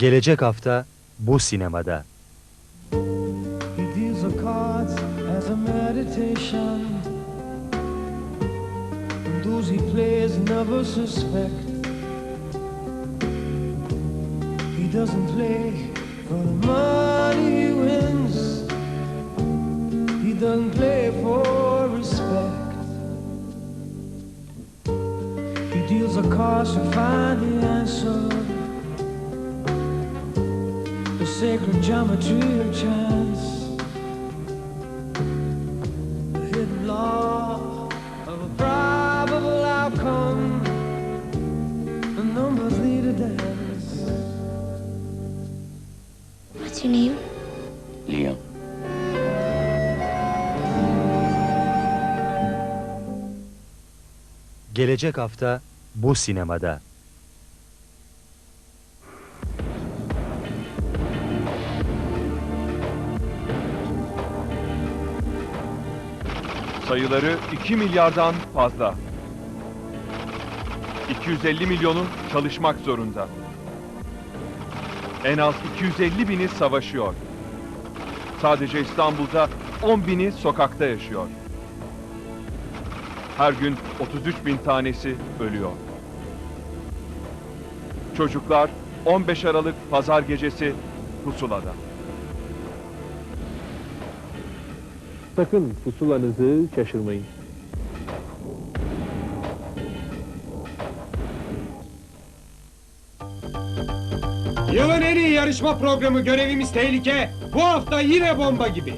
Gelecek hafta bu sinemada. Deals a cards to find the answer. The sacred geometry of chance. The hidden law of a probable outcome. The numbers lead a dance. What's your name? Leon. Gelecek hafta bu sinemada. Sayıları 2 milyardan fazla. 250 milyonu çalışmak zorunda. En az 250 bini savaşıyor. Sadece İstanbul'da 10 bini sokakta yaşıyor. Her gün 33 bin tanesi ölüyor. Çocuklar 15 Aralık Pazar gecesi pusulada. Sakın pusulanızı şaşırmayın. Yılın en iyi yarışma programı Görevimiz Tehlike bu hafta yine bomba gibi.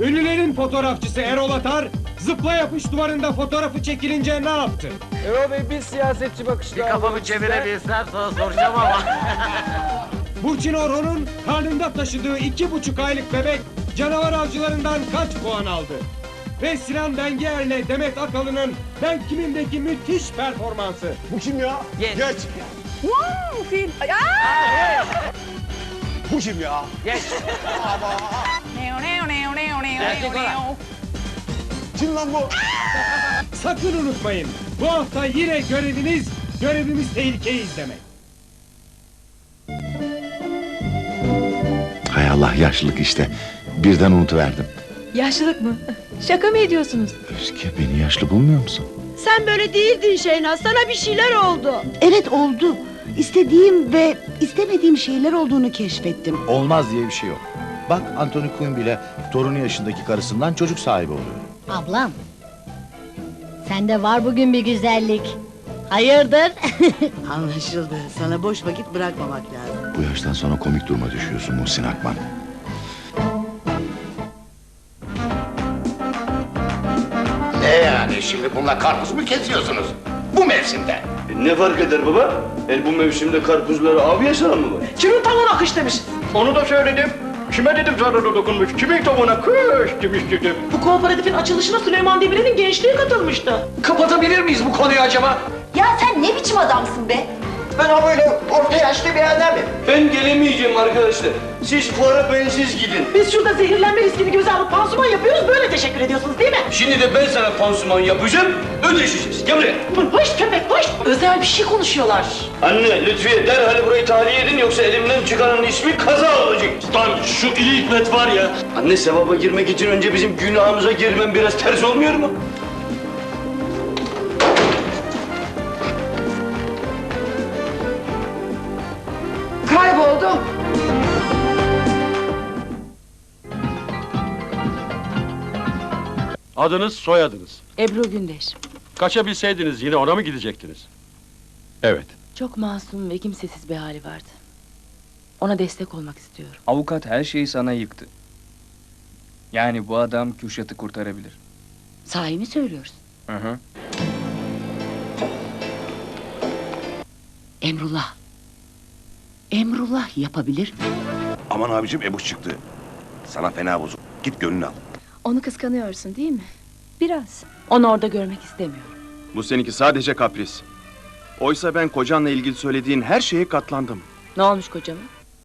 Ünlülerin fotoğrafçısı Erol Atar zıpla yapış duvarında fotoğrafı çekilince ne yaptı? Erol Bey bir siyasetçi bakışla Bir kafamı çevirebilsem sana soracağım ama. Burçin Orhon'un karnında taşıdığı iki buçuk aylık bebek canavar avcılarından kaç puan aldı? Ve Sinan Bengier'le Demet Akalın'ın Ben Kimim'deki müthiş performansı. Bu kim ya? Geç. Geç. Wow, fil. Ya! Bu kim ya? Geç. Neo, Gerçek olan. Kim lan bu? Sakın unutmayın. Bu hafta yine göreviniz, görevimiz tehlikeyi izlemek. Hay Allah yaşlılık işte. Birden unutuverdim. Yaşlılık mı? Şaka mı ediyorsunuz? Özge beni yaşlı bulmuyor musun? Sen böyle değildin Şeynaz. Sana bir şeyler oldu. Evet oldu. İstediğim ve istemediğim şeyler olduğunu keşfettim. Olmaz diye bir şey yok. Bak Anthony Quinn bile torunu yaşındaki karısından çocuk sahibi oluyor. Ablam. Sende var bugün bir güzellik. Hayırdır? Anlaşıldı. Sana boş vakit bırakmamak lazım. Bu yaştan sonra komik duruma düşüyorsun Muhsin Akman. Ne yani şimdi bununla karpuz mu kesiyorsunuz? Bu mevsimde. Ne fark eder baba? El bu mevsimde karpuzları av yaşaran mı var? Kimin tavuğuna kış demiş. Onu da söyledim. Kime dedim zararı dokunmuş? Kimin tavuğuna kış demiş dedim. Bu kooperatifin açılışına Süleyman Demirel'in gençliği katılmıştı. Kapatabilir miyiz bu konuyu acaba? Ya sen ne biçim adamsın be? Ben ha böyle orta yaşlı bir adamım. Ben gelemeyeceğim arkadaşlar. Siz fuara bensiz gidin. Biz şurada zehirlenme riskini göze alıp pansuman yapıyoruz. Böyle teşekkür ediyorsunuz değil mi? Şimdi de ben sana pansuman yapacağım. Ödeşeceğiz. Gel buraya. Hoş köpek hoş. Özel bir şey konuşuyorlar. Anne lütfiye derhal burayı tahliye edin yoksa elimden çıkanın ismi kaza olacak. Lan şu ili hikmet var ya. Anne sevaba girmek için önce bizim günahımıza girmem biraz ters olmuyor mu? Kayboldu. Adınız, soyadınız. Ebru Gündeş. Kaçabilseydiniz yine ona mı gidecektiniz? Evet. Çok masum ve kimsesiz bir hali vardı. Ona destek olmak istiyorum. Avukat her şeyi sana yıktı. Yani bu adam Kürşat'ı kurtarabilir. Sahi mi söylüyorsun? Hı hı. Emrullah. Emrullah yapabilir mi? Aman abicim Ebuş çıktı. Sana fena bozuk. Git gönlünü al. Onu kıskanıyorsun değil mi? Biraz. Onu orada görmek istemiyorum. Bu seninki sadece kapris. Oysa ben kocanla ilgili söylediğin her şeye katlandım. Ne olmuş kocama?